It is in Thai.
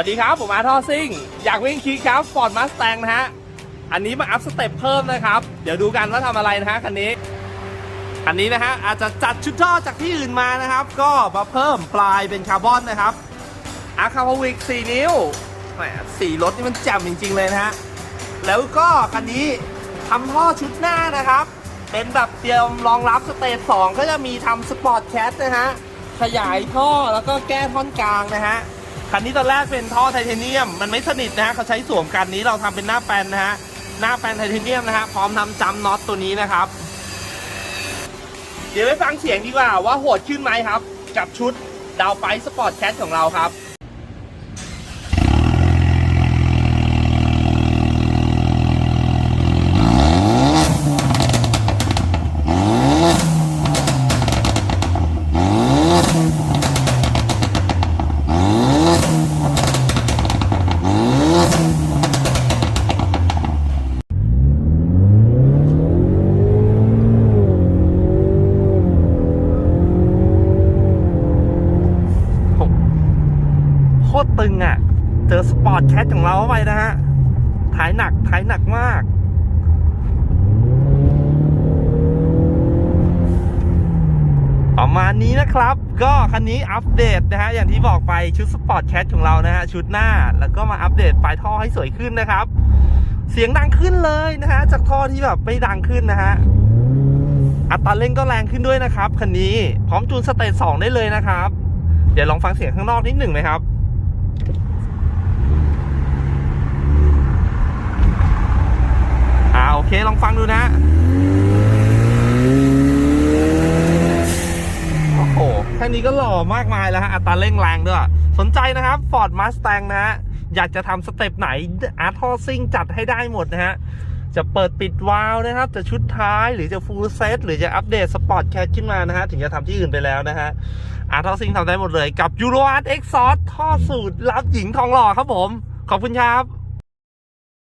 วัสดีครับ ผมอาทอซิงอยากวิ่งคิกครับฟอร์ดมาสแตงนะฮะ อันนี้มาอัพสเต็ปเพิ่มนะครับ เดี๋ยวดูกันว่าทำอะไรนะฮะคันนี้ อันนี้นะฮะอาจจะจัดชุดท่อจากที่อื่นมานะครับ ก็มาเพิ่มปลายเป็นคาร์บอนนะครับอาคาพวิก4นิ้วแหมสีรถนี่มันแจ่มจริง ๆ เลยนะฮะ แล้วก็คันนี้ทำท่อชุดหน้านะครับ เป็นแบบเตรียมรองรับสเตจ2ก็จะมีทำสปอร์ตแคทนะฮะ ขยายท่อแล้วก็แก้ท่อนกลางนะฮะ คันนี้ตอนแรกเป็นท่อไทเทเนียม มันไม่สนิทนะฮะเขาใช้สวมกันนี้เราทำเป็นหน้าแปนนะฮะหน้าแปนไทเทเนียมนะฮะพร้อมทำจัมป์น็อตตัวนี้นะครับ เดี๋ยวไปฟังเสียงดีกว่าว่าโหดขึ้นไหมครับ กับชุดดาวไฟสปอร์ตแคทของเราครับ ตรตึงอะ เจอสปอร์ตแคทของเราเข้าไปนะฮะถ่ายหนักถ่ายหนักมากประมาณนี้นะครับ ก็คันนี้อัปเดตนะฮะ อย่างที่บอกไปชุดสปอร์ตแคทของเรานะฮะ ชุดหน้าแล้วก็มาอัปเดตปลายท่อให้สวยขึ้นนะครับ เสียงดังขึ้นเลยนะฮะ จากท่อที่แบบไม่ดังขึ้นนะฮะ อัตราเร่งก็แรงขึ้นด้วยนะครับคันนี้พร้อมจูนสเตจสองได้เลยนะครับ เดี๋ยวลองฟังเสียงข้างนอกนิดหนึ่งไหมครับ อ่าโอเค ลอง ฟังดูนะโอ้โหแค่นี้ก็หล่อมากมายแล้วฮะอัตราเร่งแรงด้วย สนใจนะครับ Ford Mustang นะฮะ อยากจะทำสเต็ปไหน Art h o s i n g จัดให้ได้หมดนะฮะ จะเปิดปิดวาล์วนะครับ จะชุดท้ายหรือจะ full set หรือจะอัปเดตสปอร์ตแคทขึ้นมานะฮะ ถึงจะทำที่อื่นไปแล้วนะฮะอาร์ทอซิงทำได้หมดเลยกับ Euro Art Exhaust ท่อสูตรรับหญิงทองหล่อครับผม ขอบคุณครับ